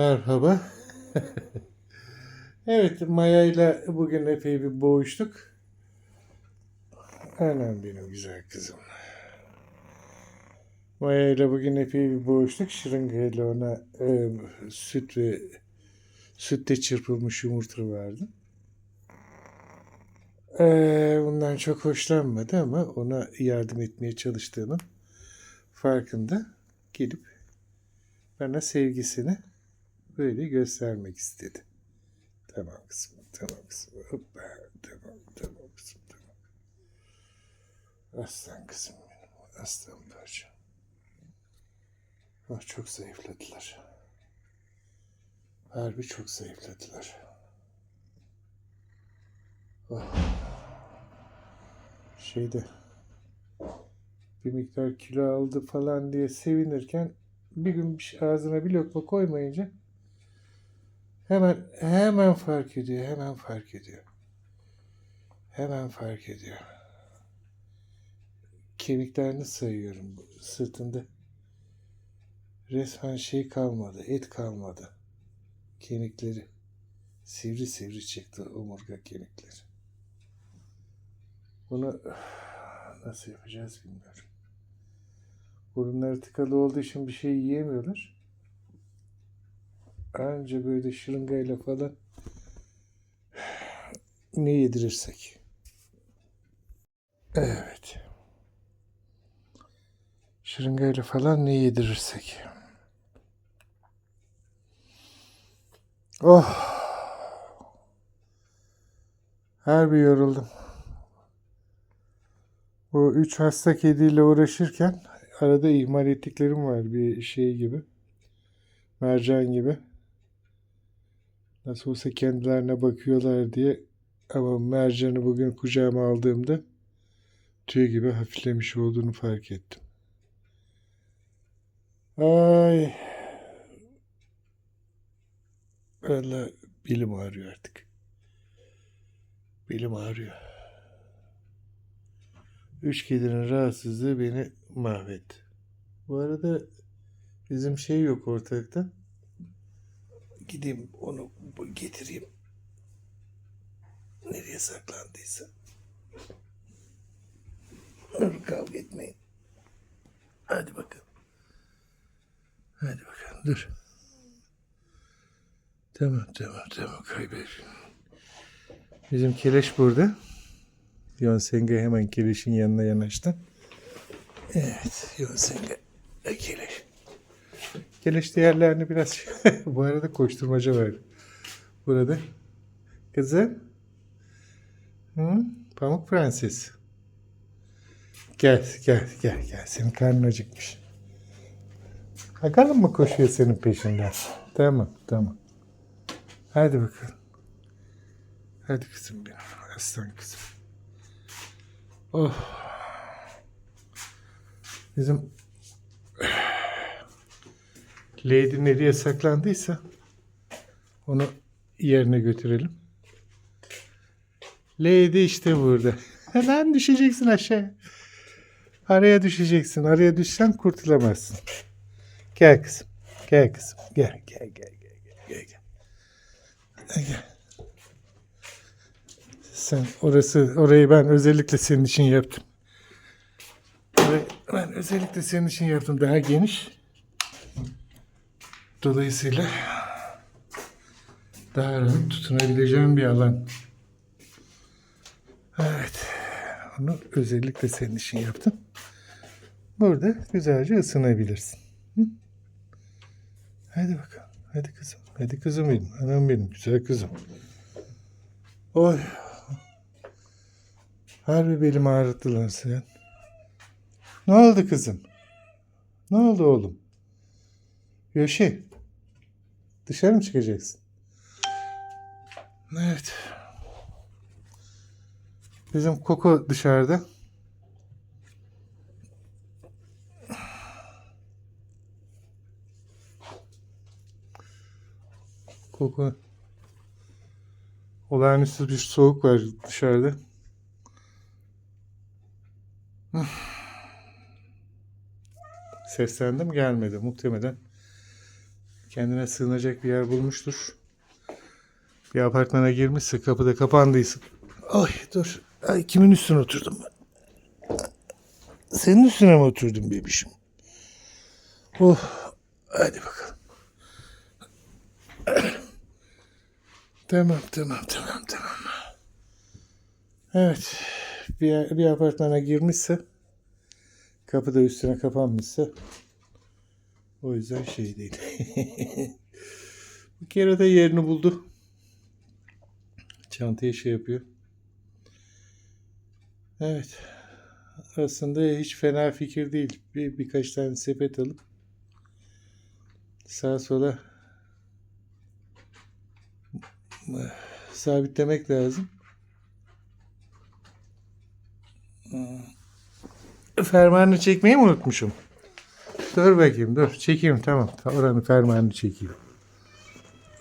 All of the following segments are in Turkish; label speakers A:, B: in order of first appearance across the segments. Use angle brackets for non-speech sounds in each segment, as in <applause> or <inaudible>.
A: Merhaba. <laughs> evet, Maya ile bugün epey bir boğuştuk. Anam benim güzel kızım. Maya ile bugün epey bir boğuştuk. Şırıngayla ona e, süt ve sütte çırpılmış yumurta verdim. E, bundan çok hoşlanmadı ama ona yardım etmeye çalıştığının farkında gelip bana sevgisini böyle göstermek istedi. Tamam kızım, tamam kızım. Hoppa, tamam, tamam kızım, tamam. Aslan kızım benim, aslan parçam. Ah çok zayıfladılar. Harbi çok zayıfladılar. Oh. Şeyde bir miktar kilo aldı falan diye sevinirken bir gün bir şey- ağzına bir lokma koymayınca hemen hemen fark ediyor, hemen fark ediyor. Hemen fark ediyor. Kemiklerini sayıyorum sırtında. Resmen şey kalmadı, et kalmadı. Kemikleri sivri sivri çıktı omurga kemikleri. Bunu nasıl yapacağız bilmiyorum. Burunları tıkalı olduğu için bir şey yiyemiyorlar. Anca böyle şırıngayla falan ne yedirirsek. Evet. Şırıngayla falan ne yedirirsek. Oh. Harbi yoruldum. Bu üç hasta kediyle uğraşırken arada ihmal ettiklerim var bir şey gibi. Mercan gibi. Nasıl olsa kendilerine bakıyorlar diye ama mercanı bugün kucağıma aldığımda tüy gibi hafiflemiş olduğunu fark ettim. Ay. Valla belim ağrıyor artık. Belim ağrıyor. Üç kedinin rahatsızlığı beni mahvetti. Bu arada bizim şey yok ortalıkta. Gideyim onu getireyim. Nereye saklandıysa. Kavga etmeyin. Hadi bakalım. Hadi bakalım dur. Tamam tamam tamam kaybet. Bizim keleş burada. Yonsenge hemen keleşin yanına yanaştı. Evet Yonsenge e, keleş. Keleş değerlerini biraz <laughs> bu arada koşturmaca var. Burada. Kızım. Hı? Pamuk Prenses. Gel gel gel gel. Senin karnın acıkmış. Bakalım mı koşuyor senin peşinden? Tamam tamam. Hadi bakalım. Hadi kızım benim. Aslan kızım. Oh. Bizim Lady nereye saklandıysa onu yerine götürelim. Lady işte burada. <laughs> Hemen düşeceksin aşağıya. Araya düşeceksin. Araya düşsen kurtulamazsın. Gel kızım. Gel kızım. Gel gel gel gel gel gel. gel. Sen orası orayı ben özellikle senin için yaptım. Ben özellikle senin için yaptım. Daha geniş. Dolayısıyla daha rahat tutunabileceğim bir alan. Evet. Onu özellikle senin için yaptım. Burada güzelce ısınabilirsin. Hı? Hadi bakalım. Hadi kızım. Hadi kızım benim. Anam benim. Güzel kızım. Oy. Harbi belim ağrıttı lan sen. Ne oldu kızım? Ne oldu oğlum? Yoşi. Dışarı mı çıkacaksın? Evet. Bizim Koko dışarıda. Koko olağanüstü bir soğuk var dışarıda. Seslendim gelmedi muhtemelen. Kendine sığınacak bir yer bulmuştur. Bir apartmana girmişse kapıda kapandıysa. Ay dur. Ay kimin üstüne oturdum ben? Senin üstüne mi oturdum bebişim? Oh. Hadi bakalım. tamam tamam tamam tamam. Evet. Bir, bir apartmana girmişse kapı da üstüne kapanmışsa o yüzden şey değil. <laughs> Bu kere de yerini buldu. Çantaya şey yapıyor. Evet. Aslında hiç fena fikir değil. Bir, birkaç tane sepet alıp sağa sola sabitlemek lazım. Fermanını çekmeyi mi unutmuşum? Dur bakayım dur. Çekeyim tamam. Oranın fermanını çekeyim.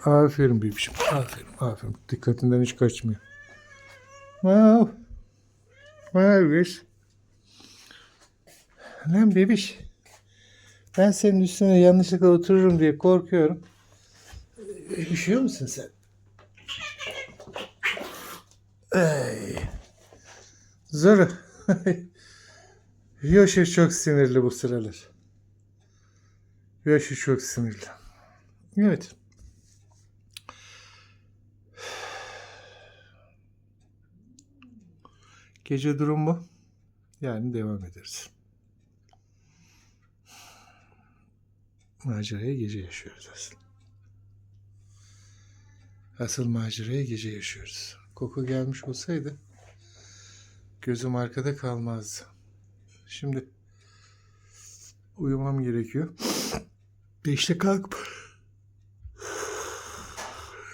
A: Aferin bebişim. Aferin aferin. Dikkatinden hiç kaçmıyor. Wow. Wow. Lan bebiş. Ben senin üstüne yanlışlıkla otururum diye korkuyorum. Üşüyor musun sen? Ay. Zor. <laughs> Yoshi çok sinirli bu sıralar. Yoshi çok sinirli. Evet. Gece durum bu. Yani devam ederiz. Macerayı gece yaşıyoruz aslında. Asıl macerayı gece yaşıyoruz. Koku gelmiş olsaydı gözüm arkada kalmazdı. Şimdi uyumam gerekiyor. Beşte kalkıp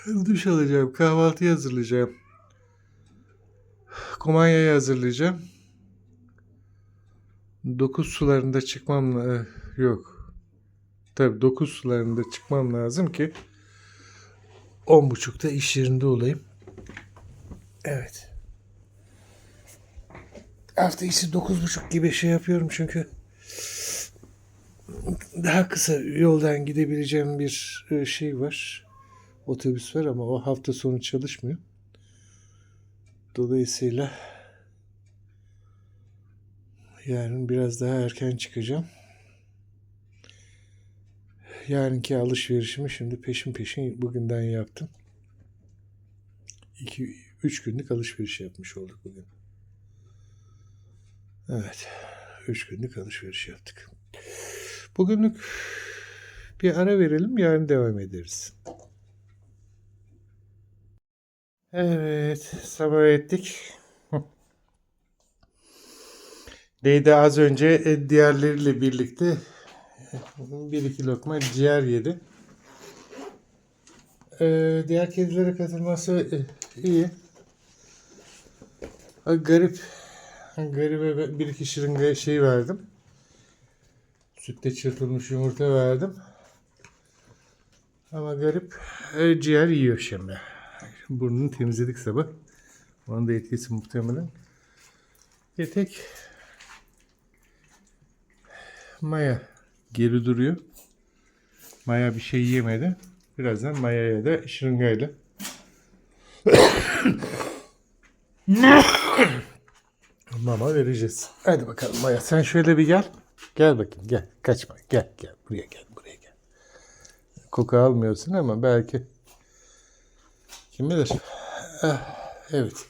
A: <sighs> duş alacağım. Kahvaltıyı hazırlayacağım. Kumanyayı hazırlayacağım. Dokuz sularında çıkmam la- yok. Tabii dokuz sularında çıkmam lazım ki on buçukta iş yerinde olayım. Evet. Hafta içi dokuz buçuk gibi şey yapıyorum çünkü daha kısa yoldan gidebileceğim bir e, şey var. Otobüs var ama o hafta sonu çalışmıyor. Dolayısıyla yarın biraz daha erken çıkacağım. Yarınki alışverişimi şimdi peşin peşin bugünden yaptım. 2 3 günlük alışveriş yapmış olduk bugün. Evet. 3 günlük alışveriş yaptık. Bugünlük bir ara verelim. Yarın devam ederiz. Evet. Sabah ettik. <laughs> Leyda az önce e, diğerleriyle birlikte bir iki lokma ciğer yedi. Ee, diğer kedilere katılması e, iyi. Garip. Garibe bir iki şırınga şey verdim. Sütte çırpılmış yumurta verdim. Ama garip e, ciğer yiyor şimdi. Burnunu temizledik sabah. Onun da etkisi muhtemelen. Bir tek Maya geri duruyor. Maya bir şey yemedi. Birazdan Maya'ya da şırıngayla <coughs> mama vereceğiz. Hadi bakalım Maya sen şöyle bir gel. Gel bakayım gel. Kaçma. Gel gel. Buraya gel. Buraya gel. Koku almıyorsun ama belki kim bilir. Ah, evet.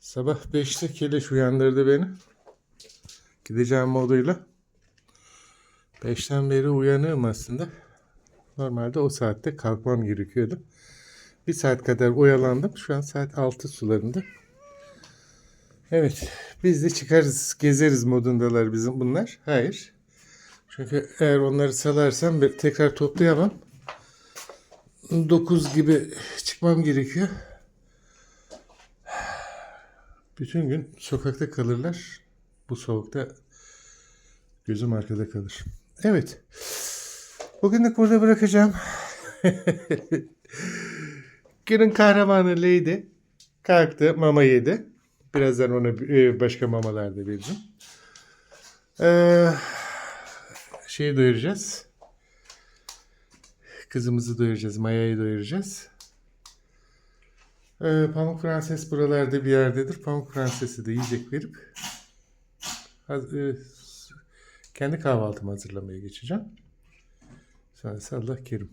A: Sabah 5'te Keleş uyandırdı beni. Gideceğim moduyla. 5'ten beri uyanığım aslında. Normalde o saatte kalkmam gerekiyordu. Bir saat kadar oyalandım. Şu an saat 6 sularında. Evet. Biz de çıkarız, gezeriz modundalar bizim bunlar. Hayır. Çünkü eğer onları salarsam tekrar toplayamam. 9 gibi çıkmam gerekiyor. Bütün gün sokakta kalırlar. Bu soğukta gözüm arkada kalır. Evet. Bugünlük burada bırakacağım. <laughs> Günün kahramanı Lady kalktı, mama yedi. Birazdan ona e, başka mamalar da vereceğim. Ee, şeyi doyuracağız. Kızımızı doyuracağız. Maya'yı doyuracağız. Ee, Pamuk Prenses buralarda bir yerdedir. Pamuk Prenses'i de yiyecek verip e, kendi kahvaltımı hazırlamaya geçeceğim. Sonra Allah kerim.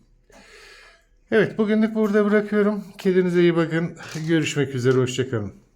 A: Evet bugünlük burada bırakıyorum. Kendinize iyi bakın. Görüşmek üzere. Hoşçakalın.